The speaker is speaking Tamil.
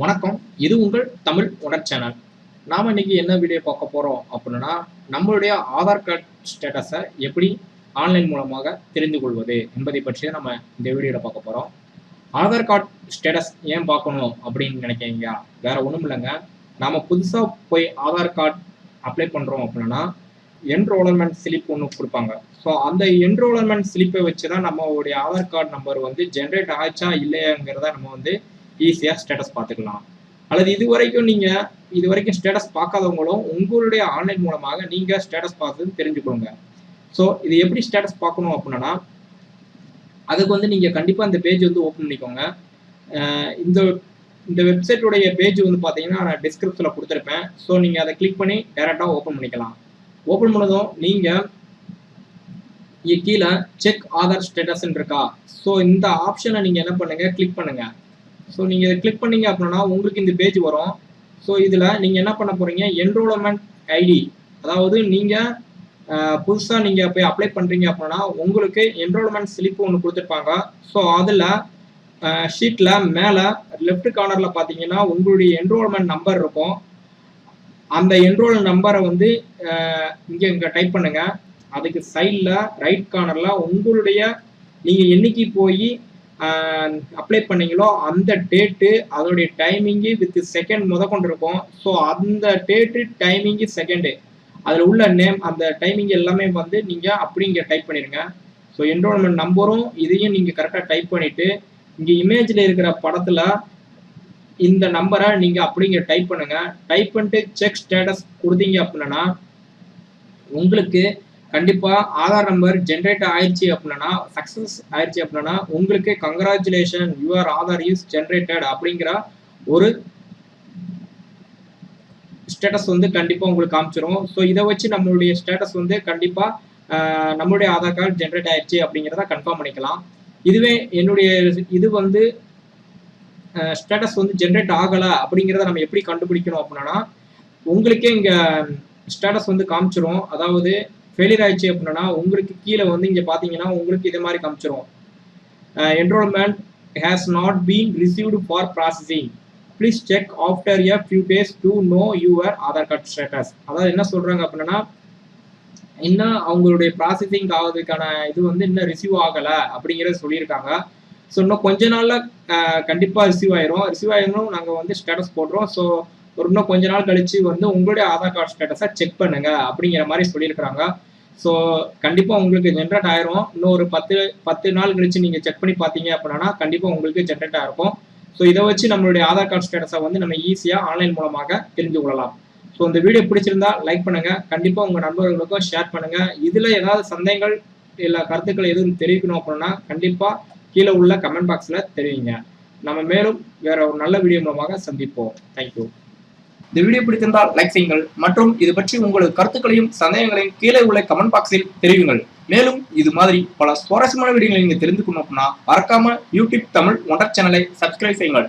வணக்கம். இது உங்கள் தமிழ் உணர் சேனல். நாம் இன்னைக்கு என்ன வீடியோ பார்க்க போகிறோம் அப்படின்னா நம்மளுடைய ஆதார் கார்டு ஸ்டேட்டஸை எப்படி ஆன்லைன் மூலமாக தெரிந்து கொள்வது என்பதை பற்றி தான் நம்ம இந்த வீடியோவில் பார்க்க போகிறோம் ஆதார் கார்டு ஸ்டேட்டஸ் ஏன் பார்க்கணும் அப்படின்னு நினைக்கிறீங்க? வேற ஒன்றும் இல்லைங்க. நாம் புதுசாக போய் ஆதார் கார்டு அப்ளை பண்ணுறோம் அப்படின்னா என்ரோலமெண்ட் ஸ்லிப் ஒன்று கொடுப்பாங்க. ஸோ அந்த என்ரோலன்மெண்ட் ஸ்லிப்பை வச்சு தான் நம்மளுடைய ஆதார் கார்டு நம்பர் வந்து ஜென்ரேட் ஆச்சா இல்லையாங்கிறத நம்ம வந்து ஈஸியாக ஸ்டேட்டஸ் பார்த்துக்கலாம். அல்லது இது வரைக்கும் நீங்கள் இது வரைக்கும் ஸ்டேட்டஸ் பார்க்காதவங்களும் உங்களுடைய ஆன்லைன் மூலமாக நீங்கள் ஸ்டேட்டஸ் பார்த்து தெரிஞ்சுக்கோங்க. ஸோ இது எப்படி ஸ்டேட்டஸ் பார்க்கணும் அப்படின்னா அதுக்கு வந்து நீங்கள் கண்டிப்பாக இந்த பேஜ் வந்து ஓப்பன் பண்ணிக்கோங்க. இந்த இந்த வெப்சைட்டுடைய பேஜ் வந்து பார்த்தீங்கன்னா நான் டிஸ்கிரிப்ஷனில் கொடுத்துருப்பேன். ஸோ நீங்கள் அதை கிளிக் பண்ணி டேரெக்டாக ஓப்பன் பண்ணிக்கலாம். ஓப்பன் பண்ணதும் நீங்கள் கீழே செக் ஆதார் ஸ்டேட்டஸ்ன்னு இருக்கா? ஸோ இந்த ஆப்ஷனை நீங்கள் என்ன பண்ணுங்கள் கிளிக் பண்ணுங்கள் ஸோ நீங்கள் இதை கிளிக் பண்ணீங்க அப்படின்னா உங்களுக்கு இந்த பேஜ் வரும். ஸோ இதில் நீங்கள் என்ன பண்ண போகிறீங்க என்ரோல்மெண்ட் ஐடி அதாவது நீங்கள் புதுசாக நீங்கள் போய் அப்ளை பண்ணுறீங்க அப்படின்னா உங்களுக்கு என்ரோல்மெண்ட் ஸ்லிப் ஒன்று கொடுத்துருப்பாங்க. ஸோ அதில் ஷீட்டில் மேலே லெஃப்ட் கார்னரில் பார்த்தீங்கன்னா உங்களுடைய என்ரோல்மெண்ட் நம்பர் இருக்கும். அந்த என்ரோல் நம்பரை வந்து இங்கே இங்கே டைப் பண்ணுங்கள் அதுக்கு சைடில் ரைட் கார்னரில் உங்களுடைய நீங்கள் என்னைக்கு போய் அப்ளை பண்ணீங்களோ அந்த டேட்டு அதோடைய டைமிங்கு வித் செகண்ட் முத கொண்டு இருக்கும் ஸோ அந்த டேட்டு டைமிங்கு செகண்டு அதில் உள்ள நேம் அந்த டைமிங் எல்லாமே வந்து நீங்கள் அப்படி இங்கே டைப் பண்ணிடுங்க. ஸோ என்ரோல்மெண்ட் நம்பரும் இதையும் நீங்கள் கரெக்டாக டைப் பண்ணிவிட்டு இங்கே இமேஜில் இருக்கிற படத்தில் இந்த நம்பரை நீங்கள் அப்படி இங்கே டைப் பண்ணுங்கள் டைப் பண்ணிட்டு செக் ஸ்டேட்டஸ் கொடுத்தீங்க அப்படின்னா உங்களுக்கு கண்டிப்பாக ஆதார் நம்பர் ஜென்ரேட் ஆயிடுச்சு அப்படின்னா சக்ஸஸ் ஆயிடுச்சு அப்படின்னா உங்களுக்கு congratulation your Aadhaar is generated அப்படிங்கிற ஒரு ஸ்டேட்டஸ் வந்து கண்டிப்பாக உங்களுக்கு காமிச்சிரும். ஸோ இதை வச்சு நம்மளுடைய ஸ்டேட்டஸ் வந்து கண்டிப்பாக நம்மளுடைய ஆதார் கார்டு ஜென்ரேட் ஆயிடுச்சு அப்படிங்கிறத கன்ஃபார்ம் பண்ணிக்கலாம். இதுவே என்னுடைய இது வந்து ஸ்டேட்டஸ் வந்து ஜென்ரேட் ஆகலை அப்படிங்கிறத நம்ம எப்படி கண்டுபிடிக்கணும் அப்படின்னா உங்களுக்கே இங்கே ஸ்டேட்டஸ் வந்து காமிச்சிரும். அதாவது ஃபெயிலியர் ஆயிடுச்சு அப்படின்னா உங்களுக்கு கீழே வந்து இங்கே பார்த்தீங்கன்னா உங்களுக்கு இதே மாதிரி காமிச்சிரும். Enrolment has not been received for processing please check after a few days to know your Aadhaar card status அதாவது என்ன சொல்கிறாங்க அப்படின்னா இன்னும் அவங்களுடைய ப்ராசஸிங் ஆகிறதுக்கான இது வந்து இன்னும் ரிசீவ் ஆகலை அப்படிங்கிறத சொல்லியிருக்காங்க. ஸோ இன்னும் கொஞ்ச நாளில் uh, கண்டிப்பாக ரிசீவ் ஆயிரும். ரிசீவ் ஆயிரும் நாங்கள் வந்து ஸ்டேட்டஸ் போடுறோம். ஸோ ஒரு இன்னும் கொஞ்ச நாள் கழிச்சு வந்து உங்களுடைய ஆதார் கார்டு ஸ்டேட்டஸை செக் பண்ணுங்க அப்படிங்கிற மாதிரி சொல்லியிருக்கிறாங்க. ஸோ கண்டிப்பாக உங்களுக்கு ஜென்ரேட் ஆயிரும். இன்னும் ஒரு பத்து பத்து நாள் கழிச்சு நீங்கள் செக் பண்ணி பார்த்தீங்க அப்படின்னா கண்டிப்பாக உங்களுக்கு ஜென்ரேட் ஆயிருக்கும். ஸோ இதை வச்சு நம்மளுடைய ஆதார் கார்டு ஸ்டேட்டஸை வந்து நம்ம ஈஸியாக ஆன்லைன் மூலமாக தெரிஞ்சு கொள்ளலாம். ஸோ இந்த வீடியோ பிடிச்சிருந்தா லைக் பண்ணுங்க. கண்டிப்பாக உங்கள் நண்பர்களுக்கும் ஷேர் பண்ணுங்க. இதில் ஏதாவது சந்தேகங்கள் இல்லை கருத்துக்கள் எதுவும் தெரிவிக்கணும் அப்படின்னா கண்டிப்பாக கீழே உள்ள கமெண்ட் பாக்ஸில் தெரிவிங்க. நம்ம மேலும் வேற ஒரு நல்ல வீடியோ மூலமாக சந்திப்போம். தேங்க்யூ இந்த வீடியோ பிடித்திருந்தால் லைக் செய்யுங்கள். மற்றும் இது பற்றி உங்களது கருத்துக்களையும் சந்தேகங்களையும் கீழே உள்ள கமெண்ட் பாக்ஸில் தெரிவிங்கள் மேலும் இது மாதிரி பல சுவாரஸ்யமான வீடியோகளை நீங்க தெரிந்து கொள்ளணும் அப்படின்னா மறக்காம யூடியூப் தமிழ் ஒன்றர் சேனலை சப்ஸ்கிரைப் செய்யுங்கள்.